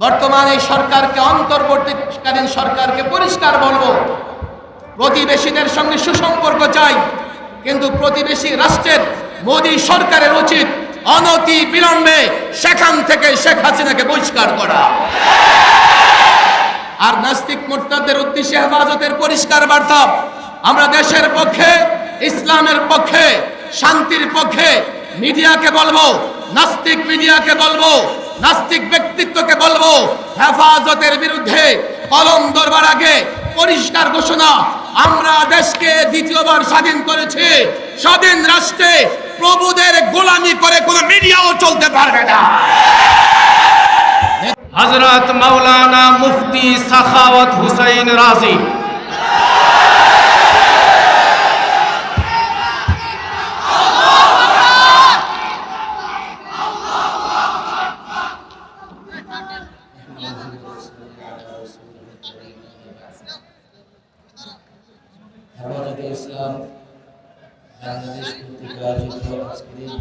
বর্তমান সরকারকে, অন্তর্বর্তীকালীন সরকারকে পরিষ্কার বলব, প্রতিবেশীদের সঙ্গে সুসম্পর্ক চাই, কিন্তু প্রতিবেশী রাষ্ট্রের, মোদী সরকারের উচিত অনতি বিলম্বে সেখান থেকে শেখ হাসিনাকে বহিষ্কার করা। আর নাস্তিক মোর্তাদের উদ্দেশ্যে হেফাজতের পরিষ্কার বার্তা, আমরা দেশের পক্ষে, ইসলামের পক্ষে, শান্তির পক্ষে মিডিয়াকে বলব, নাস্তিক মিডিয়াকে বলব নাস্তিক ব্যক্তিত্বকে বলব, হেফাজতের বিরুদ্ধে কলম ধরবার আগে পরিষ্কার ঘোষণা, আমরা দেশকে দ্বিতীয়বার স্বাধীন করেছি। স্বাধীন রাষ্ট্রে প্রভুদের গোলামি করে কোনো মিডিয়াও চলতে পারবে না। হজরত মৌলানা মুফতি সাখাওয়াত হুসাইন রাজি। হেফাজতে ইসলাম, বাংলাদেশ কর্তৃক আয়োজিত আজকের এই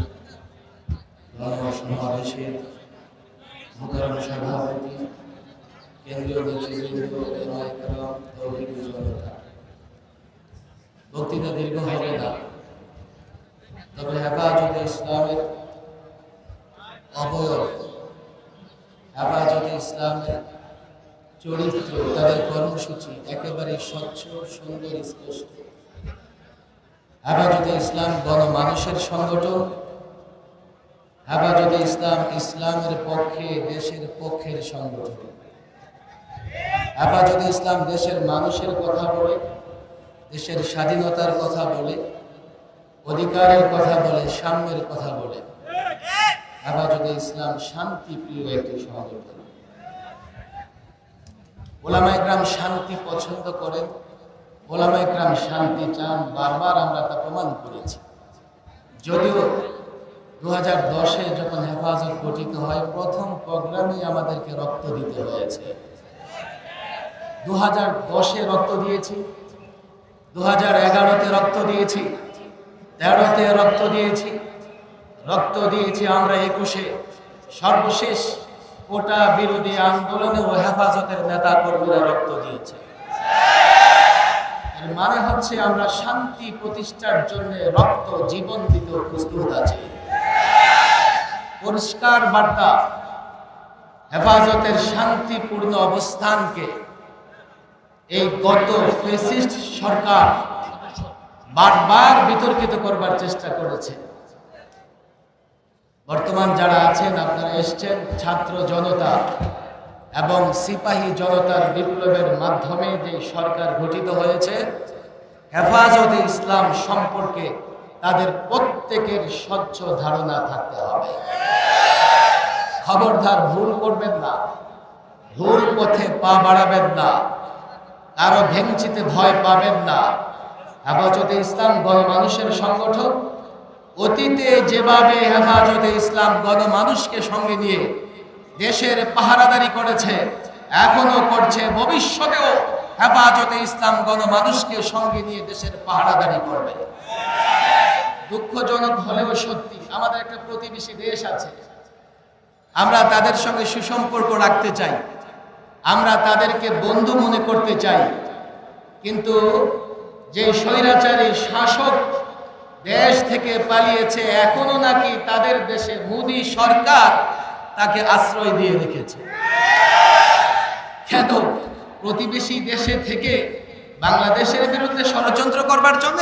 গণসমাবেশের সভাপতি, কেন্দ্রীয় নেতৃবৃন্দ বক্তৃতা দীর্ঘ হবে না। তবে হেফাজতে ইসলামের অবয়ব, হেফাজতে ইসলামের চরিত্র কর্মসূচি একেবারে স্বচ্ছ, সুন্দর, স্পষ্ট। হেফাজতে ইসলাম গণমানুষের সংগঠন। হেফাজতে ইসলাম ইসলামের পক্ষে, দেশের পক্ষের সংগঠন। হেফাজতে ইসলাম দেশের মানুষের কথা বলে, দেশের স্বাধীনতার কথা বলে, অধিকারের কথা বলে, সাম্যের কথা বলে। হেফাজতে ইসলাম শান্তিপ্রিয় একটি সংগঠন। ওলামা একরাম শান্তি পছন্দ করেন ওলামা একরাম শান্তি চান, বারবার আমরা তা প্রমাণ করেছি। যদিও দু হাজার দশে যখন হেফাজত গঠিত হয়, প্রথম প্রোগ্রামে আমাদেরকে রক্ত দিতে হয়েছে। দু হাজার দশে রক্ত দিয়েছি দু হাজার এগারোতে রক্ত দিয়েছি, তেরোতে রক্ত দিয়েছি রক্ত দিয়েছি আমরা একুশে। সর্বশেষ কোটা বিরোধী আন্দোলনে ও হেফাজতের নেতা কর্মীরা রক্ত দিয়েছে। মানে হচ্ছে আমরা শান্তি প্রতিষ্ঠার জন্য রক্ত জীবন দিতে প্রস্তুত আছি। পরিষ্কার বার্তা, হেফাজতের শান্তিপূর্ণ অবস্থানকে এই গত ফেসিস্ট সরকার বারবার বিতর্কিত করবার চেষ্টা করেছে। বর্তমান যারা আছেন, আপনারা এসছেন ছাত্র জনতা এবং সিপাহী জনতার বিপ্লবের মাধ্যমে যে সরকার গঠিত হয়েছে, হেফাজতে ইসলাম সম্পর্কে তাদের প্রত্যেকের স্বচ্ছ ধারণা থাকতে হবে। খবরদার ভুল করবেন না, ভুল পথে পা বাড়াবেন না, কারও ভেঙচিতে ভয় পাবেন না। হেফাজতে ইসলাম গণমানুষের সংগঠন অতীতে যেভাবে হেফাজতে ইসলাম গণমানুষকে সঙ্গে নিয়ে দেশের পাহারাদারি করেছে, এখনও করছে, ভবিষ্যতেও হেফাজতে ইসলাম গণমানুষকে সঙ্গে নিয়ে দেশের পাহারাদারি করবে। দুঃখজনক হলেও সত্যি, আমাদের একটা প্রতিবেশী দেশ আছে, আমরা তাদের সঙ্গে সুসম্পর্ক রাখতে চাই, আমরা তাদেরকে বন্ধু মনে করতে চাই, কিন্তু যে স্বৈরাচারী শাসক দেশ থেকে পালিয়েছে, এখনও নাকি তাদের দেশে মোদী সরকার তাকে আশ্রয় দিয়ে রেখেছে। কেন? প্রতিবেশী দেশে থেকে বাংলাদেশের বিরুদ্ধে ষড়যন্ত্র করবার জন্য?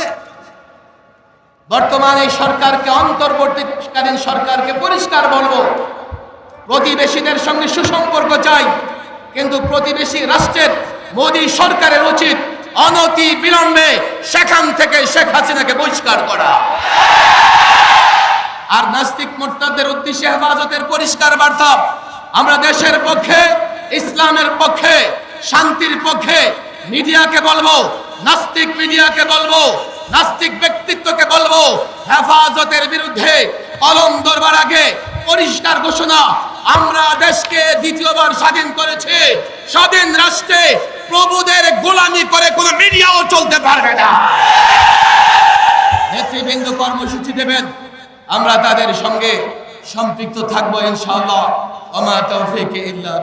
বর্তমান এই সরকারকে, অন্তর্বর্তীকালীন সরকারকে পরিষ্কার বলব, প্রতিবেশীদের সঙ্গে সুসম্পর্ক চাই, কিন্তু প্রতিবেশী রাষ্ট্রের, মোদী সরকারের উচিত অনতি বিলম্বে সেখান থেকে শেখ হাসিনাকে বহিষ্কার করা। আর নাস্তিক মোর্তাদের উদ্দেশ্যে হেফাজতের পরিষ্কার বার্তা আমরা দেশের পক্ষে, ইসলামের পক্ষে, শান্তির পক্ষে মিডিয়াকে বলব, নাস্তিক মিডিয়াকে বলব, নাস্তিক ব্যক্তিত্বকে বলব, হেফাজতের বিরুদ্ধে কলম ধরবার আগে পরিষ্কার ঘোষণা। আমরা দেশকে দ্বিতীয়বার স্বাধীন করেছি। স্বাধীন রাষ্ট্রে প্রভুদের গোলামি করে কোনো মিডিয়াও চলতে পারবে না। নেতৃবৃন্দ কর্মসূচি দেবেন। আমরা তাদের সঙ্গে সম্পৃক্ত থাকব ইনশাআল্লাহ। ওমা তৌফিক ইল্লা